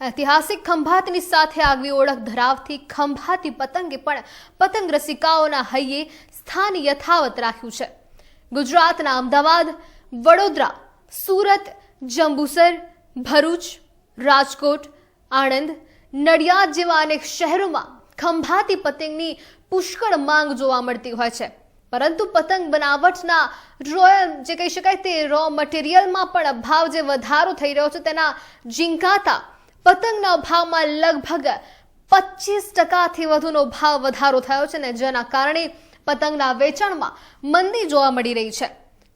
ઐતિહાસિક ખંભાતની સાથે આગવી ઓળખ ધરાવતી ખંભાતી પતંગે પણ પતંગ રસિકાઓના હૈયે સ્થાન યથાવત રાખ્યું છે. ગુજરાતના અમદાવાદ, વડોદરા, સુરત, જંબુસર, ભરૂચ, રાજકોટ, આણંદ, નડિયાદ જેવા અનેક શહેરોમાં ખંભાતી પતંગની પુષ્કળ માંગ જોવા મળતી હોય છે. પરંતુ પતંગ બનાવટના રોયલ જે કહી શકાય તે રો મટીરિયલમાં પણ ભાવ જે વધારો થઈ રહ્યો છે તેના ઝીંકાતા પતંગના ભાવમાં લગભગ પચીસ ટકાથી વધુનો ભાવ વધારો થયો છે ને જેના કારણે પતંગના વેચાણમાં મંદી જોવા મળી રહી છે.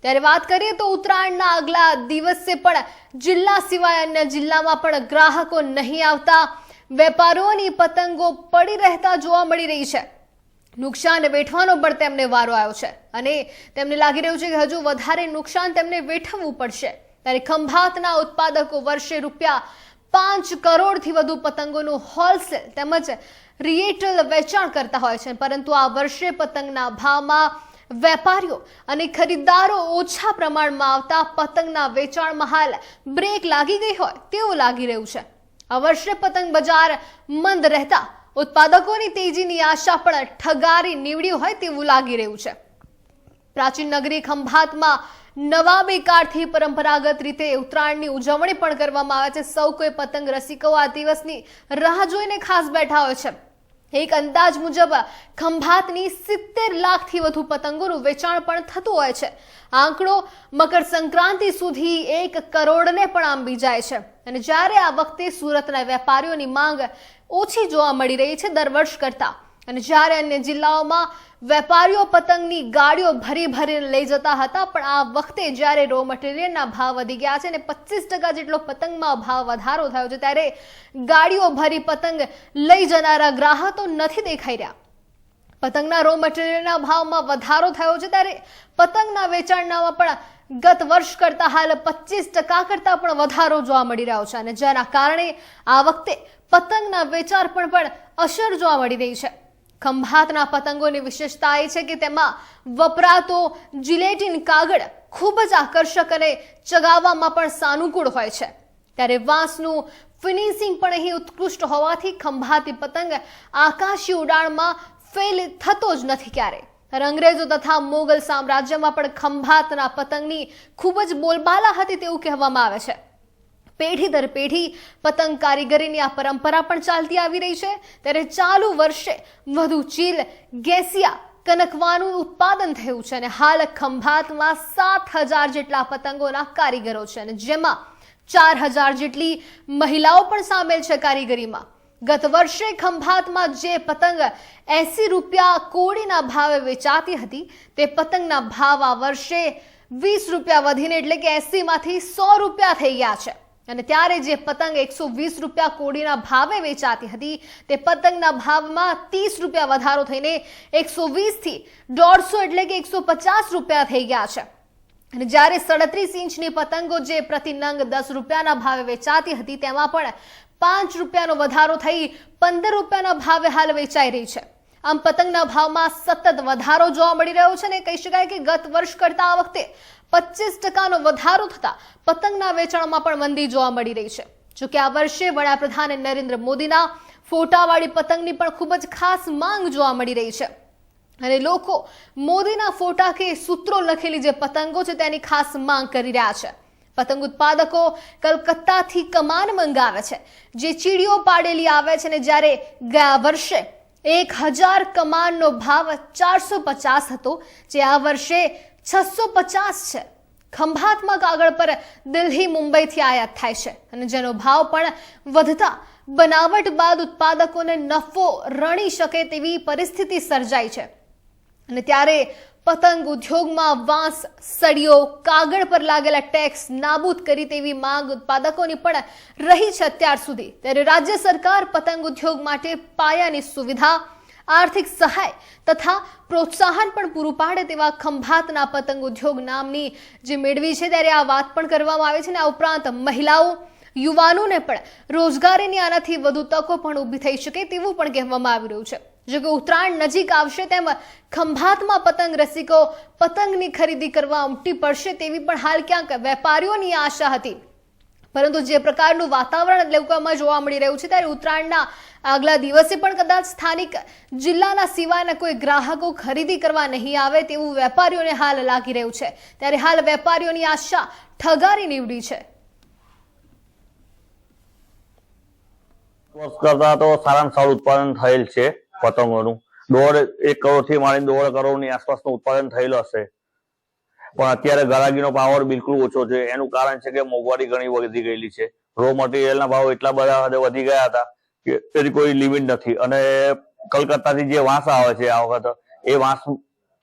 ત્યારે વાત કરીએ તો ઉત્તરાયણના આગલા દિવસે પણ જિલ્લા સિવાય અન્ય જિલ્લામાં પણ ગ્રાહકો નહીં આવતા, વેપારીઓની પતંગો પડી રહેતા જોવા મળી રહી છે. નુકસાન વેઠવાનો પણ તેમને વારો આવ્યો છે અને તેમને લાગી રહ્યું છે કે હજુ વધારે નુકસાન તેમને વેઠવવું પડશે. ત્યારે ખંભાતના ઉત્પાદકો વર્ષે રૂપિયા પાંચ કરોડથી વધુ પતંગોનું હોલસેલ તેમજ રિએટલ વેચાણ કરતા હોય છે. પરંતુ આ વર્ષે પતંગના ભાવમાં વેપારીઓ અને ખરીદદારો ઓછા પ્રમાણમાં આવતા પતંગના વેચાણમાં હાલ બ્રેક લાગી ગઈ હોય તેવું લાગી રહ્યું છે. આ વર્ષે પતંગ બજાર મંદ રહેતા ઉત્પાદકોની તેજીની આશા પણ ઠગારી નીવડી હોય તેવું લાગી રહ્યું છે. પ્રાચીન નગરી ખંભાતમાં નવા બેકારથી પરંપરાગત રીતે ઉત્તરાયણની ઉજવણી પણ કરવામાં આવે છે. સૌ કોઈ પતંગ રસિકો આ દિવસની રાહ જોઈને ખાસ બેઠા હોય છે. એક અંદાજ મુજબ ખંભાતની સિત્તેર લાખથી વધુ પતંગોનું વેચાણ પણ થતું હોય છે. આંકડો મકર સંક્રાંતિ સુધી એક કરોડને પણ આંબી જાય છે. અને જ્યારે આ વખતે સુરતના વેપારીઓની માંગ ઓછી જોવા મળી રહી છે દર વર્ષ કરતા. અને જ્યારે અન્ય જિલ્લાઓમાં વેપારીઓ પતંગની ગાડીઓ ભરી ભરીને લઈ જતા હતા, પણ આ વખતે જ્યારે રો મટીરિયલના ભાવ વધી ગયા છે અને પચીસ ટકા જેટલો પતંગમાં ભાવ વધારો થયો છે, ત્યારે ગાડીઓ ભરી પતંગ લઈ જનારા ગ્રાહકો નથી દેખાઈ રહ્યા. પતંગના રો મટીરિયલના ભાવમાં વધારો થયો છે, ત્યારે પતંગના વેચાણનામાં પણ ગત વર્ષ કરતા હાલ પચીસ ટકા કરતા પણ વધારો જોવા મળી રહ્યો છે અને જેના કારણે આ વખતે પતંગના વેચાણ પણ અસર જોવા મળી રહી છે. ખંભાતના પતંગોની વિશેષતા એ છે કે તેમાં વપરાતો જિલેટિન કાગળ ખૂબ જ આકર્ષક અને ચગાવવામાં પણ સાનુકૂળ હોય છે. ત્યારે વાંસનું ફિનિશિંગ પણ અહીં ઉત્કૃષ્ટ હોવાથી ખંભાતી પતંગ આકાશી ઉડાણમાં ફેલ થતો જ નથી ક્યારે. અંગ્રેજો તથા મોગલ સામ્રાજ્યમાં પણ ખંભાતના પતંગની ખૂબ જ બોલબાલા હતી તેવું કહેવામાં આવે છે. પેઢી દર પેઢી પતંગ કારીગરીની આ પરંપરા પણ ચાલતી આવી રહી છે. ત્યારે ચાલુ વર્ષે વધુ ચીલ, ગેસિયા, કનકવાનું ઉત્પાદન થયું છે અને હાલ ખંભાતમાં સાત હજાર જેટલા પતંગોના કારીગરો છે અને જેમાં ચાર હજાર જેટલી મહિલાઓ પણ સામેલ છે કારીગરીમાં. ગત વર્ષે ખંભાતમાં જે પતંગ એસી રૂપિયા કોડીના ભાવે વેચાતી હતી, તે પતંગના ભાવ આ વર્ષે વીસ રૂપિયા વધીને એટલે કે એસીમાંથી સો રૂપિયા થઈ ગયા છે. અને ત્યારે જે પતંગ એકસો વીસ રૂપિયા કોડીના ભાવે વેચાતી હતી, તે પતંગના ભાવમાં ત્રીસ રૂપિયા વધારો થઈને એકસો વીસથી દોઢસો એટલે કે એકસો પચાસ રૂપિયા થઈ ગયા છે. અને જ્યારે સડત્રીસ ઇંચની પતંગો જે પ્રતિ નંગ દસ રૂપિયાના ભાવે વેચાતી હતી, તેમાં પણ પાંચ રૂપિયાનો વધારો થઈ પંદર રૂપિયાના ભાવે હાલ વેચાઈ રહી છે. આમ પતંગના ભાવમાં સતત વધારો જોવા મળી રહ્યો છે ને કહી શકાય કે ગત વર્ષ કરતા આ વખતે પચીસ ટકાનો વધારો થતાં પતંગના વેચાણમાં પણ મંદી જોવા મળી રહી છે. જોકે આ વર્ષે વડાપ્રધાન નરેન્દ્ર મોદીના ફોટાવાળી પતંગની પણ ખૂબ જ ખાસ માંગ જોવા મળી રહી છે. અને લોકો મોદીના ફોટા કે સૂત્રો લખેલી જે પતંગો છે તેની ખાસ માંગ કરી રહ્યા છે. પતંગ ઉત્પાદકો કલકત્તાથી કમાન મંગાવે છે. જે ચીડીઓ પાડેલી આવે છે ને જ્યારે ગયા વર્ષે એક હજાર કમાનનો ભાવ ચારસો પચાસ હતો, જે આ વર્ષે છસો પચાસ છે. ખંભાત્મક કાગળ પર દિલ્હી, મુંબઈથી આયાત થાય છે અને જેનો ભાવ પણ વધતા બનાવટ બાદ ઉત્પાદકોને નફો રણી શકે તેવી પરિસ્થિતિ સર્જાઈ છે. અને ત્યારે પતંગ ઉદ્યોગમાં વાંસ સળીઓ કાગળ પર લાગેલા ટેક્સ નાબૂદ કરી તેવી માંગ ઉત્પાદકોની પણ રહી છે અત્યાર સુધી. ત્યારે રાજ્ય સરકાર પતંગ ઉદ્યોગ માટે પાયાની સુવિધા આર્થિક સહાય તથા પ્રોત્સાહન પણ પૂરું પાડે તેવા ખંભાતના પતંગ ઉદ્યોગ નામની જે મેળવી છે ત્યારે આ વાત પણ કરવામાં આવે છે ને આ ઉપરાંત મહિલાઓ, યુવાનોને પણ રોજગારીની આનાથી વધુ તકો પણ ઊભી થઈ શકે તેવું પણ કહેવામાં આવી રહ્યું છે. જો કે ઉત્તરાયણ નજીક આવશે તેમ ખંભાતમાં પતંગ રસિકો પતંગની ખરીદી કરવા ઉમટી પડશે તેવી પણ હાલ ક્યાંક વેપારીઓની આશા હતી. પરંતુ જે પ્રકારનું વાતાવરણ લોકોમાં જોવા મળી રહ્યું છે ત્યારે ઉત્તરાયણના આગલા દિવસે પણ કદાચ સ્થાનિક જિલ્લાના સિવાયના કોઈ ગ્રાહકો ખરીદી કરવા નહીં આવે તેવું વેપારીઓને હાલ લાગી રહ્યું છે. ત્યારે હાલ વેપારીઓની આશા ઠગારી નીવડી છે. કરતા તો સારામાં સારું ઉત્પાદન થયેલ છે પતંગોનું. દોઢ એક કરોડથી માંડીને દોઢ કરોડની આસપાસનું ઉત્પાદન થયેલું હશે. પણ અત્યારે ગરાગીનો પાવર બિલકુલ ઓછો છે. એનું કારણ છે કે મોંઘવારી ઘણી વધી ગયેલી છે. રો મટીરિયલના ભાવ એટલા બધા હદે વધી ગયા હતા કે એની કોઈ લિમિટ નથી. અને કલકત્તાથી જે વાંસ આવે છે આ વખત, એ વાંસ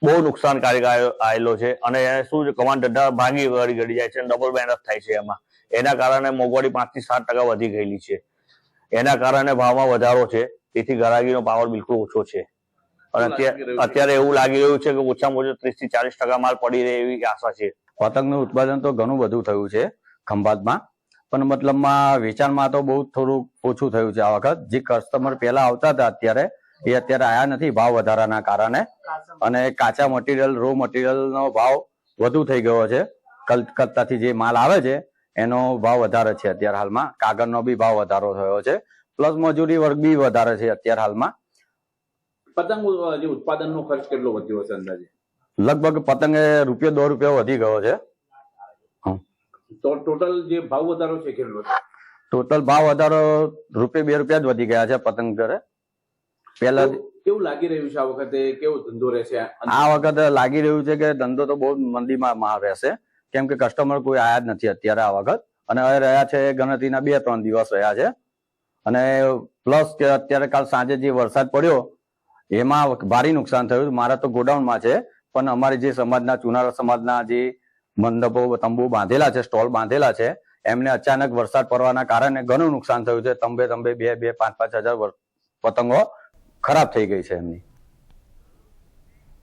બહુ નુકસાનકારક આવેલો છે. અને શું છે, કમાન ડંડા ભાંગી ઘડી ઘડી જાય છે ડબલ મહેનત થાય છે એમાં. એના કારણે મોંઘવારી પાંચથી સાત ટકા વધી ગયેલી છે. એના કારણે ભાવમાં વધારો છે. તેથી ગરાગીનો પાવર બિલકુલ ઓછો છે. અને અત્યારે અત્યારે એવું લાગી રહ્યું છે કે ઓછામાં ઓછો ત્રીસથી ચાલીસ ટકા માલ પડી રહે એવી આશા છે. પતંગનું ઉત્પાદન તો ઘણું બધું થયું છે ખંભાતમાં. પણ મતલબમાં વેચાણમાં તો બહુ થોડું ઓછું થયું છે આ વખત. જે કસ્ટમર પહેલા આવતા હતા અત્યારે એ અત્યારે આયા નથી ભાવ વધારાના કારણે. અને કાચા મટીરિયલ રો મટીરિયલનો ભાવ વધુ થઈ ગયો છે. કલકત્તાથી જે માલ આવે છે એનો ભાવ વધારે છે અત્યારે હાલમાં. કાગળનો બી ભાવ વધારો થયો છે. પ્લસ મજૂરી વર્ગ બી વધારે છે અત્યારે હાલમાં. પતંગ જે ઉત્પાદનનો ખર્ચ કેટલો વધ્યો હશે અંદાજે? લગભગ પતંગે રૂપિયો દોઢ રૂપિયા વધી ગયો છે. તો ટોટલ જે ભાવ વધારો છે કેટલો ટોટલ ભાવ વધારો રૂપિયા બે રૂપિયા જ વધી ગયા છે પતંગ ઘરે. પહેલા કેવું- કેવું લાગી રહ્યું છે આ વખતે? કેવો ધંધો રહેશે? આ વખતે લાગી રહ્યું છે કે ધંધો તો બહુ મંદીમાં માં રહેશે. કેમ કે કસ્ટમર કોઈ આયા જ નથી અત્યારે આ વખત. અને હવે રહ્યા છે ગણતરીના બે ત્રણ દિવસ રહ્યા છે. અને પ્લસ કે અત્યારે કાલ સાંજે જે વરસાદ પડ્યો એમાં ભારે નુકસાન થયું. મારા તો ગોડાઉનમાં છે, પણ અમારી જે સમાજના ચુનારા સમાજના જે મંડપો, તંબુ બાંધેલા છે, સ્ટોલ બાંધેલા છે, એમને અચાનક વરસાદ પડવાના કારણે ઘણું નુકસાન થયું છે. તંબે તંબે બે બે, પાંચ પાંચ હજાર પતંગો ખરાબ થઈ ગઈ છે એમની.